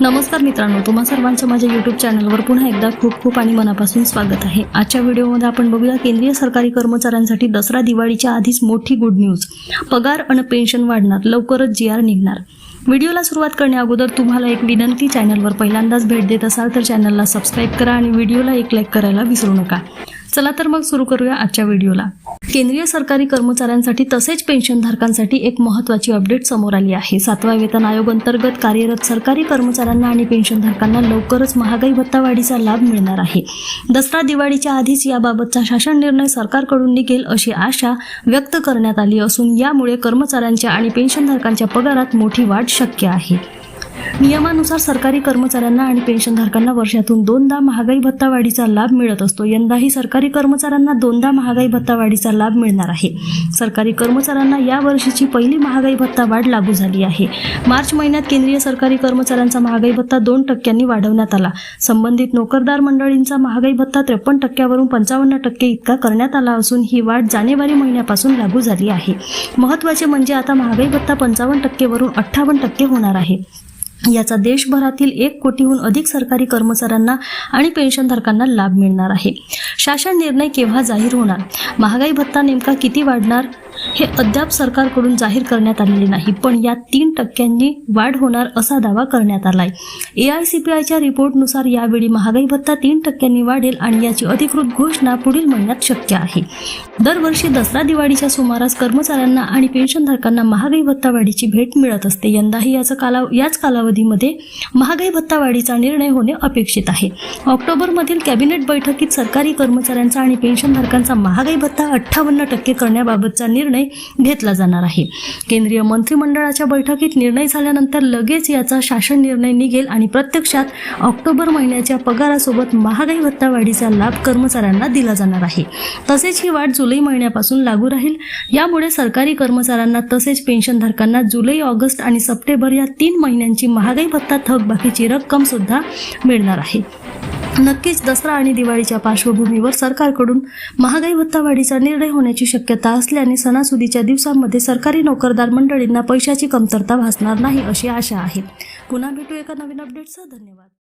नमस्कार मित्रांनो तुम्हा सर्वांचं माझ्या यूट्यूब चॅनलवर पुन्हा एकदा खूप खूप आणि मनापासून स्वागत आहे. आजच्या व्हिडिओमध्ये आपण बघूया केंद्रीय सरकारी कर्मचाऱ्यांसाठी दसरा दिवाळीच्या आधीच मोठी गुड न्यूज पगार आणि पेन्शन वाढणार लवकरच जी आर निघणार. व्हिडिओला सुरुवात करण्याअगोदर तुम्हाला एक विनंती चॅनलवर पहिल्यांदाच भेट देत असाल तर चॅनलला सबस्क्राईब करा आणि व्हिडिओला एक लाईक करायला विसरू नका. चला तर मग सुरू करूया आजच्या व्हिडिओला. केंद्रीय सरकारी कर्मचाऱ्यांसाठी तसेच पेन्शनधारकांसाठी एक महत्त्वाची अपडेट समोर आली आहे. सातव्या वेतन आयोग अंतर्गत कार्यरत सरकारी कर्मचाऱ्यांना आणि पेन्शनधारकांना लवकरच महागाई भत्ता वाढीचा लाभ मिळणार आहे. दसरा दिवाळीच्या आधीच याबाबतचा शासन निर्णय सरकारकडून निघेल अशी आशा व्यक्त करण्यात आली असून यामुळे कर्मचाऱ्यांच्या आणि पेन्शनधारकांच्या पगारात मोठी वाढ शक्य आहे. नियमानुसार सरकारी कर्मचाऱ्यांना आणि पेन्शनधारकांना वर्षातून दोनदा महागाई भत्ता वाढीचा लाभ मिळत असतो. यंदाही सरकारी कर्मचाऱ्यांना दोनदा महागाई भत्ता वाढीचा लाभ मिळणार आहे. सरकारी कर्मचाऱ्यांना या वर्षीची पहिली महागाई भत्ता वाढ लागू झाली आहे. मार्च महिन्यात केंद्रीय सरकारी कर्मचाऱ्यांचा महागाई भत्ता दोन टक्क्यांनी वाढवण्यात आला. संबंधित नोकरदार मंडळींचा महागाई भत्ता त्रेपन्न टक्क्यावरून पंचावन्न टक्के इतका करण्यात आला असून ही वाढ जानेवारी महिन्यापासून लागू झाली आहे. महत्त्वाचे म्हणजे आता महागाई भत्ता पंचावन्न टक्केवरून अठ्ठावन्न टक्के होणार आहे. याचा देशभरातील एक कोटीहून अधिक सरकारी कर्मचाऱ्यांना आणि पेन्शनधारकांना लाभ मिळणार आहे. शासन निर्णय केव्हा जाहीर होणार? महागाई भत्ता नेमका किती वाढणार? हे अद्याप सरकारकडून जाहीर करण्यात आलेले नाही पण यात तीन टक्क्यांनी वाढ होणार असा दावा करण्यात आलाय. ए आय सी पी आयच्या रिपोर्टनुसार यावेळी महागाई भत्ता तीन टक्क्यांनी वाढेल आणि याची अधिकृत घोषणा पुढील महिन्यात शक्य आहे. दरवर्षी दसरा दिवाळीच्या सुमारास कर्मचाऱ्यांना आणि पेन्शनधारकांना महागाई भत्ता वाढीची भेट मिळत असते. यंदाही याचा काला याच कालावधीमध्ये महागाई भत्ता वाढीचा निर्णय होणे अपेक्षित आहे. ऑक्टोबरमधील कॅबिनेट बैठकीत सरकारी कर्मचाऱ्यांचा आणि पेन्शनधारकांचा महागाई भत्ता अठ्ठावन्न टक्के करण्याबाबतचा निर्णय घेतला जाणार आहे. केंद्रीय मंत्रिमंडळाच्या बैठकीत निर्णय झाल्यानंतर लगेच याचा शासन निर्णय निघेल आणि प्रत्यक्षात ऑक्टोबर महिन्याच्या पगारासोबत महागाई भत्ता वाढीचा लाभ कर्मचाऱ्यांना दिला जाणार आहे. तसेच ही वाढ जुलै महिन्यापासून लागू राहील. यामुळे सरकारी कर्मचाऱ्यांना तसेच पेन्शनधारकांना जुलै ऑगस्ट आणि सप्टेंबर या तीन महिन्यांची महागाई भत्ता थकबाकीची रक्कम सुद्धा मिळणार आहे. नक्कीच दसरा आणि दिवाळीच्या पार्श्वभूमीवर सरकारकडून महागाई भत्ता वाढीचा निर्णय होण्याची शक्यता असल्याने सणासुदीच्या दिवसांमध्ये सरकारी नोकरदार मंडळींना पैशाची कमतरता भासणार नाही अशी आशा आहे. पुन्हा भेटू एका नवीन अपडेटसह धन्यवाद.